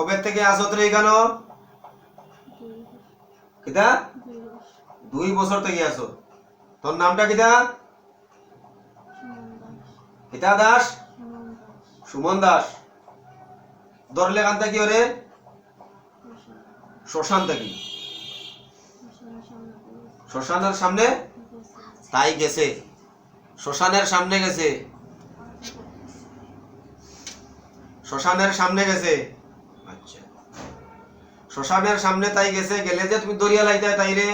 কবে থেকে আসত রে এখানো? কিতা? দুই বছর থেকে আসো তোর নামটা কিতা? কিতা দাস? সুমন দাস। ধরলে কান্তা কি ওরে? শ্মশান থাকি। শ্মশানের সামনে? তাই গেছে। শ্মশানের সামনে গেছে। শ্মশানের সামনে গেছে। শ্মশানের সামনে তাই গেছে, গেলে যে তুমি দরিয়া লাইতে তাইরে।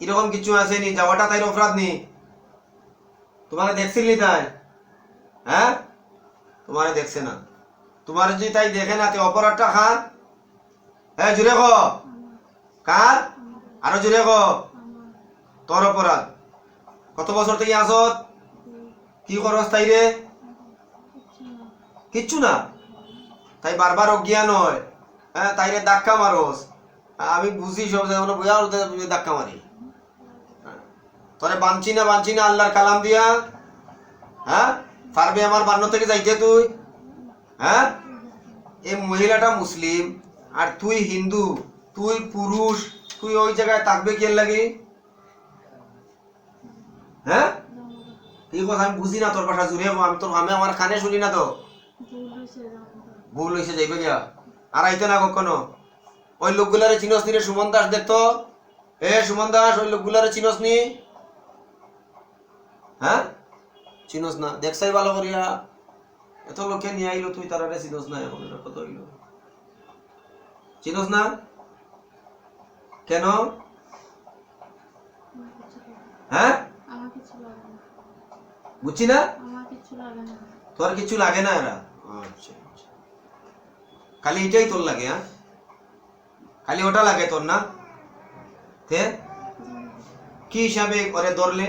এরকম কিছু আছে নি, যাওয়াটা তাইর অপরাধ নি। তোমারে দেখছিল তাই? হ্যাঁ? তোমারে দেখছে না। তোমার যদি তাই দেখে না, তে অপরাধটা খান হ্যাঁ জুড়ে ক। কার? আরও জুড়ে ক। তোর অপরাধ। কত বছর থেকে আসত কি করস তাই রে কিচ্ছু না। তাই বারবার অজ্ঞান হয়। হ্যাঁ তাইরে ধাক্কা মারস। আমি বুঝি সব যেমন বুঝা ধাক্কা মারি। তোরে বাঞ্চি না বাঞ্চি না আল্লাহর কালাম দিয়া। হ্যাঁ পারবে আমার বান্ন থেকে যাইতে তুই? হ্যাঁ? এই মহিলাটা মুসলিম আর তুই হিন্দু তুই পুরুষ তুই ওই জায়গায় থাকবে কে লাগি? হ্যাঁ? এই কথা আমি বুঝি না তোর ভাষা জুড়ে আমি তোর আমি আমার কানে শুনি না তো। ভুল হয়েছে যাইবে গিয়া। আর আইতে না কখনো? ওই লোকগুলারে চিনস নি রে সুমন দাস দেখতো এ সুমন দাস ওই লোকগুলারে চিনস নি? হ্যাঁ? চিনস না। দেখছাই ভালো করিয়া। এত লোকে নিয়ে আইলো তুই তারারে চিনস না এখন এটা কত হইল? চিনস না? কেন? হ্যাঁ? বুঝছি না। তোর কিছু লাগে না এরা? আচ্ছা। খালি এটাই তোর লাগে হ্যাঁ? খালি ওটা লাগে তোর না? কি হিসাবে ওরে ধরলে?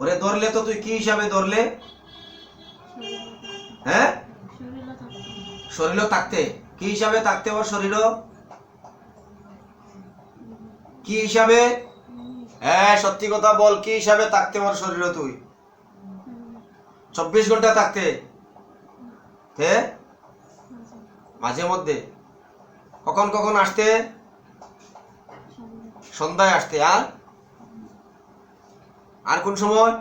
ওরে ধরলে তো তুই কি হিসাবে ধরলে? হ্যাঁ? শরীরে শরীরও থাকতে। কি হিসাবে থাকতে ওর শরীরও? কি হিসাবে? হ্যাঁ সত্যি কথা বল, কি হিসাবে থাকতে ওর শরীরও তুই? চব্বিশ ঘণ্টা থাকতে। তে? মাঝে মধ্যে। কখন কখন আসতে? সন্ধ্যায় আসতে। আর? আর কোন সময়?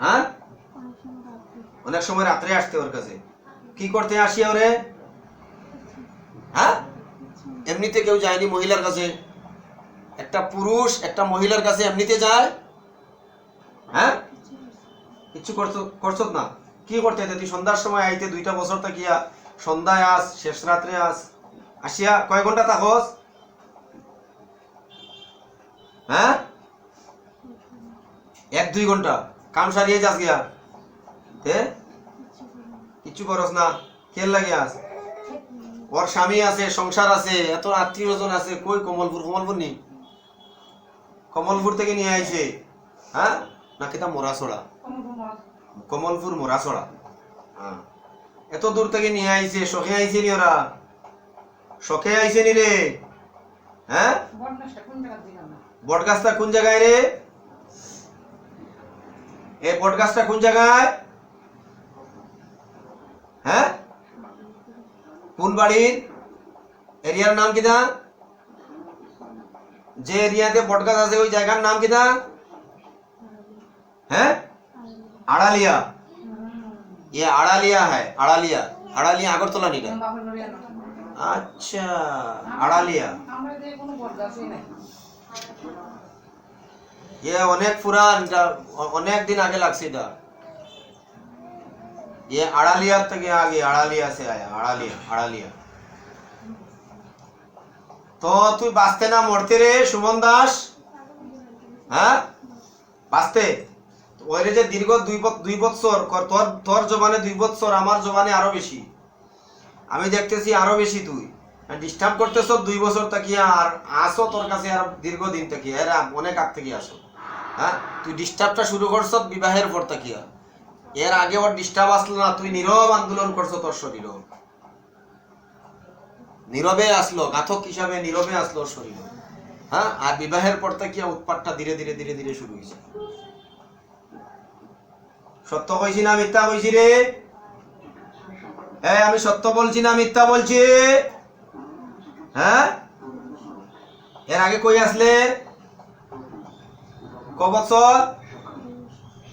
হ্যাঁ? অনেক সময় রাত্রে আসতে ওর কাছে। কি করতে আসি ওরে? হ্যাঁ? এমনিতে কেউ যায়নি মহিলার কাছে। একটা পুরুষ, একটা মহিলার কাছে এমনিতে যায়? হ্যাঁ? কিছু করছ করছ না? কি করতে? তুই সন্ধ্যার সময় আইতে, দুইটা বছর থাকিয়া, সন্ধ্যায় আস, শেষ রাত্রে আস। আসিয়া কয় ঘণ্টা থাকস? হ্যাঁ? এক, দুই ঘণ্টা। কাম সারিয়ে যাস গিয়া। তে? কিচ্ছু করস না। কেল লাগে আস? ওর স্বামী আছে, সংসার আছে, এত আত্মীয় স্বজন আছে, কই কমলপুর? কমলপুর নেই। কমলপুর থেকে নিয়ে আইছে। হ্যাঁ? নাকি তা মোরাছড়া কমলপুর মোরাছড়া হ্যাঁ এত দূর থেকে নিয়ে আইছে শখে আইছে নি ওরা? শখে আইছে নি রে? হ্যাঁ? বটগাছটা কোন জায়গায় রে? এই বটগাছটা কোন জায়গায়? হ্যাঁ? কোন বাড়ির? এরিয়ার নাম কিনা যে এরিয়াতে বটগাছ আছে, ওই জায়গার নাম কিনা হ্যাঁ? আড়ালিয়া ये আড়ালিয়া है আড়ালিয়া আড়ালিয়া আগরতলা নিটা আচ্ছা আড়ালিয়া ये অনেক পুরান এটা অ- অনেক দিন আগে লাগছে এটা ये আড়ালিয়া থেকে আগে আড়ালিয়া से आया আড়ালিয়া আড়ালিয়া তো তুই বাঁচতে না মরতে রে সুমন দাস হ্যাঁ বাঁচতে ওই যে দীর্ঘ দুই দুই বৎসর তোর তোর জবানে দুই বৎসর, আমার জবানে আরও বেশি। আমি দেখতেছি আরও বেশি তুই। ডিস্টার্ব করতেছ দুই বছর তাকিয়া, আর আসো তোর কাছে আর দীর্ঘদিন তাকিয়া। এরা অনেক আগ থেকে আসো। হ্যাঁ তুই ডিস্টার্বটা শুরু করছ বিবাহের পর তাকিয়া। এর আগে ওর ডিস্টার্ব আসলো না, তুই নীরব আন্দোলন করছ তোর শরীর। নীরবে আসলো গাথক হিসাবে নীরবে আসলো শরীর। হ্যাঁ আর বিবাহের পর তাকিয়া উৎপাতটা ধীরে ধীরে ধীরে ধীরে শুরু হয়েছে। সত্য কইছি না মিথ্যা কইছি রে? এই, আমি সত্য বলছি না মিথ্যা বলছি? হ্যাঁ? এর আগে কই আসলে? ক বছর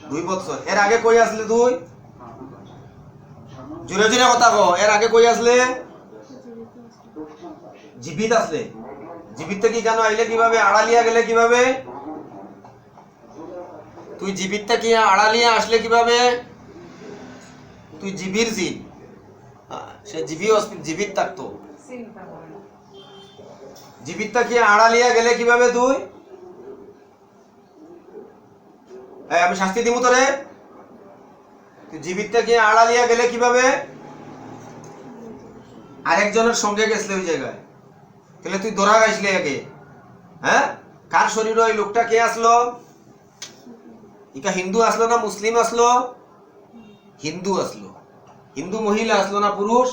দুই বছর এর আগে কই আসলে তুই? জোরে জোরে কথা কো। এর আগে কই আসলে? জীবিত আসলে। জীবিত কি কেন? আইলে কীভাবে? আড়ালিয়া গেলে কীভাবে? তুই জীবিত কি আড়া আড়ালিয়া আসলে কীভাবে? তুই জীবির জীব সে জীবী জীবিত থাকতো না কি আড়ালিয়া গেলে কীভাবে তুই? আমি শাস্তি দিব তোরে। তুই জীবিতটা কি আড়ালিয়া গেলে কীভাবে? আরেকজনের সঙ্গে গেছলে ওই জায়গায়। তাহলে তুই দৌড়া গাইছলে আগে হ্যাঁ? কার শরীর ওই লোকটা কে আসলো? ইকা হিন্দু আসলো না মুসলিম আসলো হিন্দু আসলো হিন্দু মহিলা আসলো না পুরুষ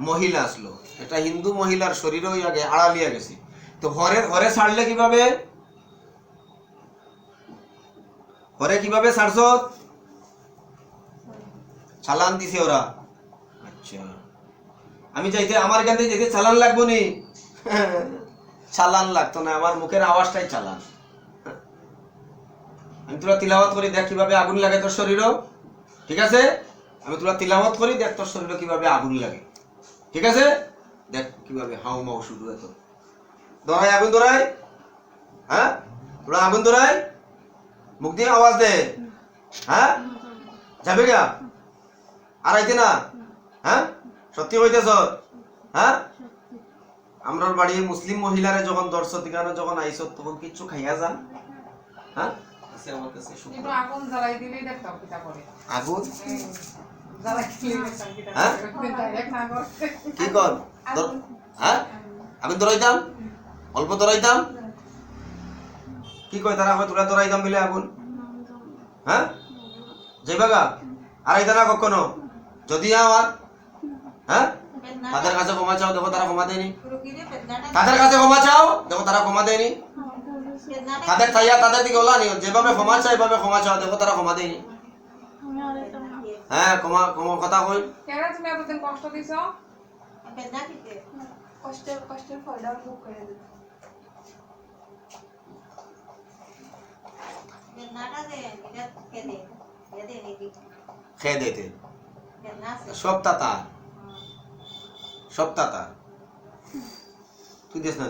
মহিলা আসলো এটা হিন্দু মহিলার শরীরও আগে আড়ালিয়া গেছে তো ঘরে ঘরে ছাড়লে কীভাবে ঘরে কীভাবে ছাড়ছ চালান দিছে ওরা আচ্ছা আমি চাইতে আমার এখান থেকে চালান লাগবো নি চালান লাগতো না আমার মুখের আওয়াজটাই চালান আমি তোরা তিলাওয়াত করি, দেখ কীভাবে আগুন লাগে তোর শরীরও। ঠিক আছে? আমি তোরা তিলাওয়াত করি, দেখ তোর শরীরও কীভাবে আগুন লাগে। ঠিক আছে? দেখ কীভাবে হাউ মাউ শুরু এত দরাই আগুন দরাই হ্যাঁ? তোরা আগুন দরাই মুখ দিয়ে আওয়াজ দে। হ্যাঁ? যাবে গা? আর আইতে না? হ্যাঁ? সত্যি হইতেছ হ্যাঁ? আমরার বাড়ি মুসলিম মহিলারে যখন দর্শক দিকানো যখন আইস, তখন কিচ্ছু খাইয়া যান হ্যাঁ? আছে আমার কাছে শুকনো। আগুন জ্বালাই দিলেই দেখতাম কিতা করে আগুন? জ্বালাই দিলেই দেখতাম কিতা হ্যাঁ? করে? কি হ্যাঁ? আগুন দরাইতাম অল্প দরাইতাম কি কয় তারা? কয় তোরা দরাইতাম বলে আগুন। হ্যাঁ? যাইবাগা আর আইতা না কখনো? যদি আমার হ্যাঁ? তাদের কাছে ক্ষমা চাও দেখো তারা ক্ষমা দেয়নি। তাদের কাছে ক্ষমা চাও দেখো তারা ক্ষমা দেয়নি। তাদের চাইয়া তাদের দিকে ওলা নি যেভাবে ক্ষমা চাই এভাবে ক্ষমা চাও দেখো তারা ক্ষমা দেয়নি। হ্যাঁ ক্ষমা ক্ষমা কথা কই। কেন তুমি এতদিন কষ্ট দিছ? কষ্টের কষ্টের ফলটা ভোগ করে দিত খেয়ে দিতে সব তাতা। সব তাতা। তুই দেখ না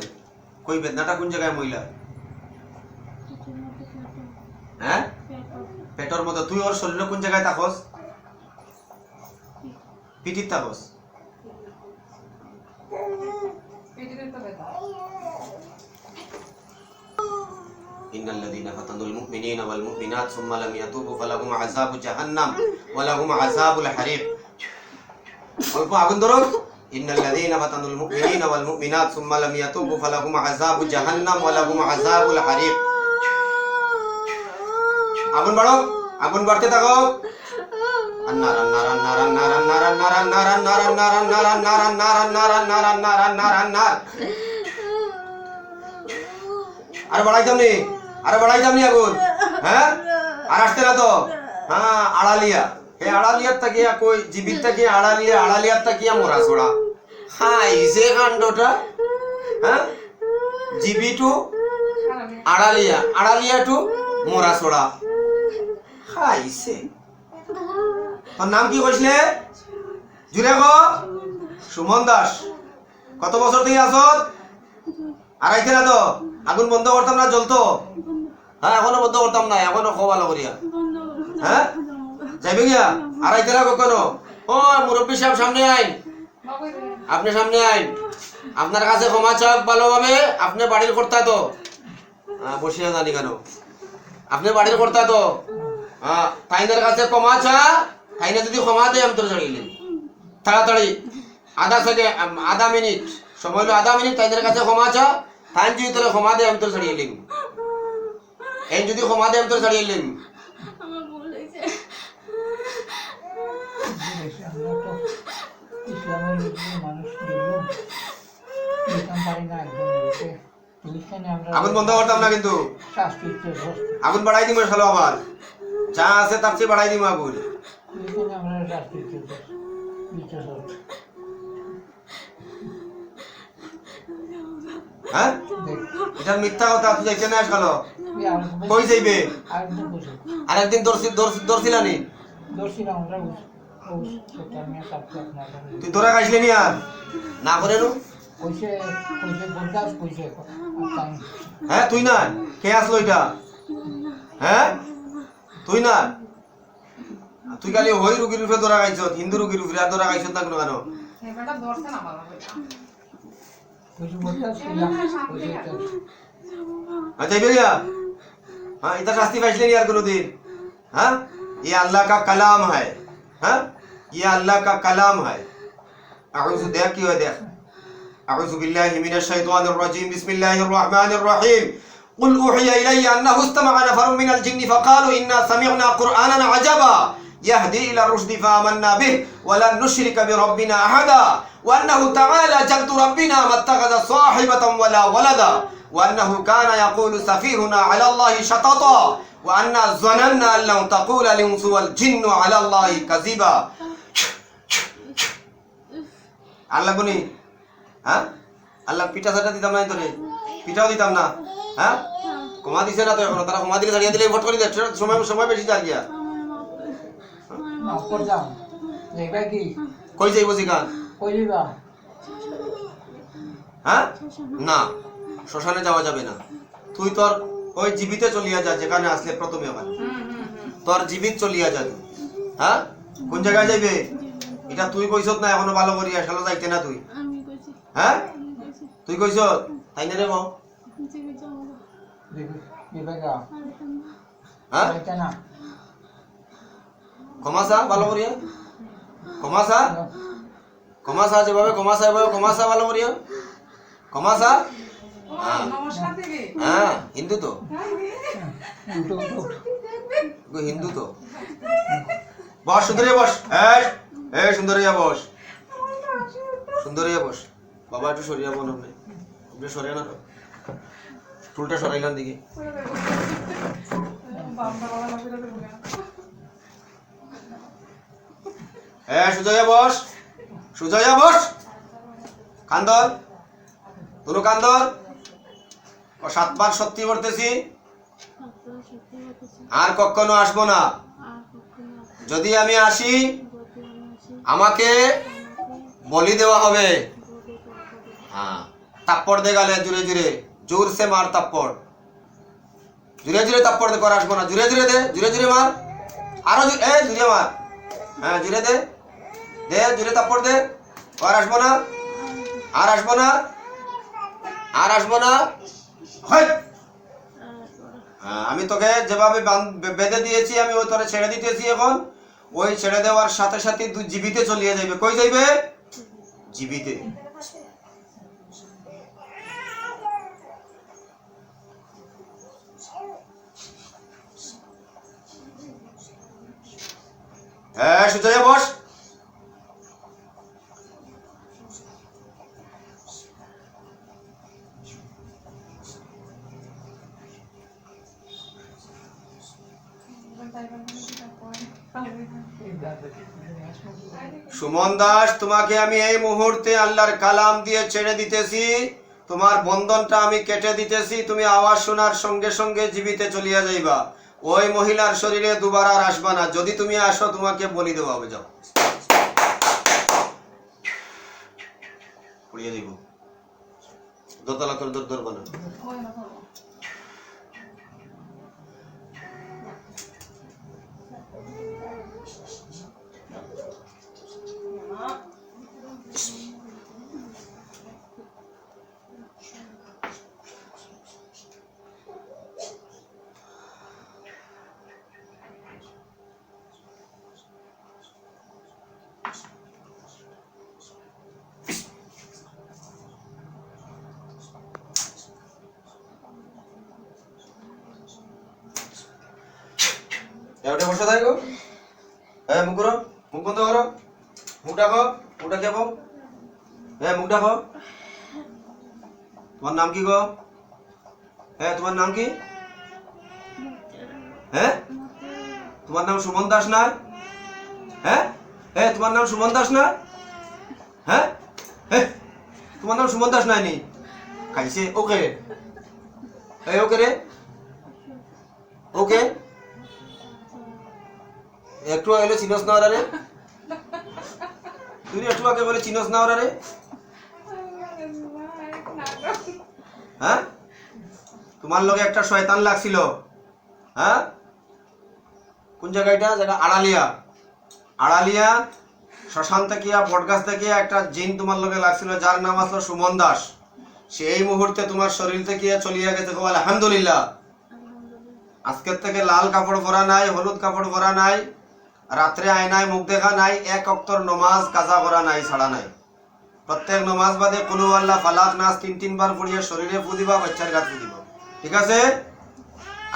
কই বেদনাটা কোন জায়গায় মহিলা হ্যাঁ পেটো পেটর মধ্যে তুই ওর শরীরে কোন জায়গায় থাকস পিঠিত থাকস পেটের তো ব্যথা إن الذين فتنوا المؤمنين والمؤمنات ثم لم يتوبوا فلهم عذاب جهنم ولهم عذاب الحريق অল্প আগুন ধরো إن الذين فتنوا المؤمنين والمؤمنات ثم لم يتوبوا فلهم عذاب جهنم ولهم عذاب الحريق আগুন বাড়ো আগুন বাড়তে থাকো আর বাড়াই যাবনি আর বাড়াই যাবনি আগুন হ্যাঁ আর আসতে না তো হ্যাঁ আড়ালিয়া হে আড়ালিয়ার থাকি কই জীবিত থাকি আড়ালিয়া আড়ালিয়ার থাকি মোরা ছোড়া হ্যাঁ ইসে কাণ্ডটা হ্যাঁ জিবি টু আড়ালিয়া আড়ালিয়া টু মোরা ছোড়া খাইছে। তোর নাম কি কইছিলে? জুড়ে ক? সুমন দাস। কত বছর থেকে আসত আড়াইতে না তো? আগুন বন্ধ করতাম না, জ্বলতো? হ্যাঁ এখনও বন্ধ করতাম না, এখনও খো ভালো করিয়া হ্যাঁ? যাইবে গিয়া? আড়াইতে না কখনো? ও, মুরব্বী সাহেব, সামনে আইন। আপনি সামনে আইন। আপনার কাছে ক্ষমা চাক ভালোভাবে, আপনি বাড়ির কর্তা তো। বসিয়া জানি কেন? আপনি বাড়ির কর্তা তো। হ্যাঁ তাইনের কাছে ক্ষমা চা তাইনে যদি ক্ষমা দেয় আমি তোর ছাড়িলেন তাড়াতাড়ি। আধা সেকেন্ড আধা মিনিট। সময় হলো আধা মিনিট তাইদের কাছে ক্ষমা চা। তাই যদি তোর ক্ষমা দেয় আমি তোর ছাড়িলেন এই যদি ক্ষমা দেয় আমি তোর এখানে আমরা আগুন বন্ধ করতাম না কিন্তু। আগুন বাড়াই দিব খালো আবার। চা আছে তার চেয়ে বাড়াই দিব আগুলি হ্যাঁ? এটা মিথ্যা কথা, তুই যাইছে না আসলো কই যাইবে? আরেকদিন দর্শি দর্শি দর্শিলানি তুই তোরা গাইছিলি নি আর? না করে নু হ্যাঁ তুই না? কে আসলো এটা? হ্যাঁ? তুই না তুই খালি হই রুগীর রূপে ধরা খাইছ হিন্দু রুগীর রূপে আর ধরা খাইছ না কোনো কেন এই বেটা ধরছে না ভালো করে কইছে বলদাস কইলাম কইছে এটা हाँ चाहिए भैया हाँ इधर शास्ती फैसले नहीं यार गुरुदीन हाँ ये अल्लाह का कलाम है हाँ ये अल्लाह का कलाम है अऊज़ु देख क्यों है देख अऊज़ु बिल्लाहि मिनश शैतानिर रजीम बिस्मिल्लाहिर रहमानिर रहीम قل أوحي إلي أنه استمع نفر من الجن فقالوا إنا سمعنا قرآنا عجبا يهدي إلى الرشد فآمنا به ولن نشرك بربنا أحدا وأنه تعالى جد ربنا ما اتخذ صاحبة ولا ولدا وأنه كان يقول سفيهنا على الله شططا وأنا ظننا أن لن تقول الإنس والجن على الله كذبا আল্লাহ গুনি হ্যাঁ আল্লাহ পিঠা সাটা দিতাম না তোরে পিঠাও দিতাম না হ্যাঁ? কমা দিছে না তো এখনও? তারা কমা দিলে ছাড়িয়ে দিলে ভোট করে দে। সময় সময় বেশি যার গিয়া। কই যাইব জিগান হ্যাঁ? না শ্মশানে যাওয়া যাবে না। তুই তোর ওই জীবিতে চলিয়া যা যেখানে আসলে প্রথমে আমার। হুম তোর জীবিত চলিয়া যা তুই। হ্যাঁ? কোন জায়গায় যাইবে? এটা তুই কইছত না এখনও ভালো করিয়া শালো যাইতে না তুই। হ্যাঁ? তুই কইছ তাই না রে বাবু হ্যাঁ? ভালো যেভাবে ভালো দিদি হ্যাঁ। হিন্দু তো। হিন্দু তো। বস, সুন্দরিয়া বস। এই সুন্দরিয়া বস। সুন্দরিয়া বস। বাবা, একটু সরিয়া বোন আপনি। সরিয়া না চুলটা সরাইলাম দিকে হ্যাঁ সুজয়া বস। সুজয়া বস। কান্দর তুনু কান্দর ও সাতবার সত্যি করতেছি আর কখনো আসব না। যদি আমি আসি, আমাকে বলি দেওয়া হবে। হ্যাঁ তাপ্পড় দে গালে জুড়ে জুড়ে। জোর সে মার তাপ্পড়। জুড়ে জুড়ে তাপ্পড় দে কর আসব না জুড়ে জুড়ে দে জুড়ে জুড়ে মার। আরও এ জুড়ে মার। হ্যাঁ জুড়ে দে। দে জুড়ে তাপ্পড় দে। কর আসব না আর আসব না আর আসব না হয় হ্যাঁ, আমি তোকে যেভাবে বেঁধে দিয়েছি আমি ওই তোরে ছেড়ে দিতেছি এখন। ওই ছেড়ে দেওয়ার সাথে সাথে তুই জীবিতে চলিয়ে যাইবে। কই যাইবে? জীবিতে। হ্যাঁ বস। সুমন দাস, তোমাকে আমি এই মুহূর্তে আল্লাহর কালাম দিয়ে ছেড়ে দিতেছি। তোমার বন্ধনটা আমি কেটে দিতেছি। তুমি আওয়াজ শোনার সঙ্গে সঙ্গে জীবিতে চলিয়া যাইবা। ওই মহিলার শরীরে দুবার আর আসবা না। যদি তুমি আসো, তোমাকে বলি দেওয়া হবে যাও দিব। দোতলা করে ধরবো না। বসে থাকো হ্যাঁ মুখ মুখ বন্ধ করো মুখ ডাকো মুখ ডাকে হ্যাঁ মুখ ডাকো। তোমার নাম কি গো হ্যাঁ তোমার নাম কি? হ্যাঁ তোমার নাম সুমন দাস না হ্যাঁ এ তোমার নাম সুমন দাস না হ্যাঁ এ, তোমার নাম সুমন দাস নাই নি? খাইছে ওকে এই ওকে রে ওকে একটু আগে চিনস না ওরা রে? তুই একটু আগে বলে চিনস না ওরা রে? হ্যাঁ? তোমার লগে একটা শয়তান লাগছিল। হ্যাঁ? কোন জায়গাটা? জায়গা আড়ালিয়া। আড়ালিয়া, শ্মশান থেকে বটগাছ থেকে একটা জিন তোমার লগে লাগছিল, যার নাম আসলো সুমন দাস। সেই মুহূর্তে তোমার শরীর থেকে চলিয়া গেছে। আলহামদুলিল্লাহ। আজকের থেকে লাল কাপড় ভরা নাই, হলুদ কাপড় ভরা নাই। রাত্রে আয়নায় মুখ দেখা নাই, এক অক্তর নমাজ, কাজা করা নাই, ছাড়া নাই। প্রত্যেক নমাজ বাদে কুলু আল্লাহ ফালাক নাচ তিন তিনবার পড়িয়ে শরীরে ফুদিবা বাচ্চার গাছ ফুদিবা ঠিক আছে?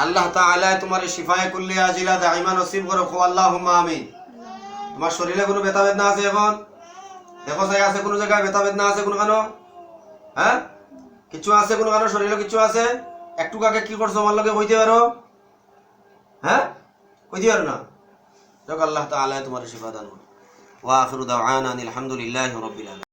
আল্লাহ তাআলা তোমার শিফায়ে কুল্লি আজিলা দাইমা নসিব করো খো আল্লাহুম্মা আমিন। তোমার শরীরে কোনো ব্যথা বেদনা আছে এখন? দেখো জায়গা আছে কোনো জায়গায় ব্যথা বেদনা আছে কোনো কেন হ্যাঁ? কিছু আছে কোনো কেন শরীরে কিছু আছে? একটু আগে কি করছ আমার লগে কইতে পারো? হ্যাঁ? কইতে পারো না? যাক আল্লাহ তাআলা তোমার শিফা দান করুন ওয়া আখিরু দাওয়ানা আনিল হামদুলিল্লাহি রাব্বিল আলামিন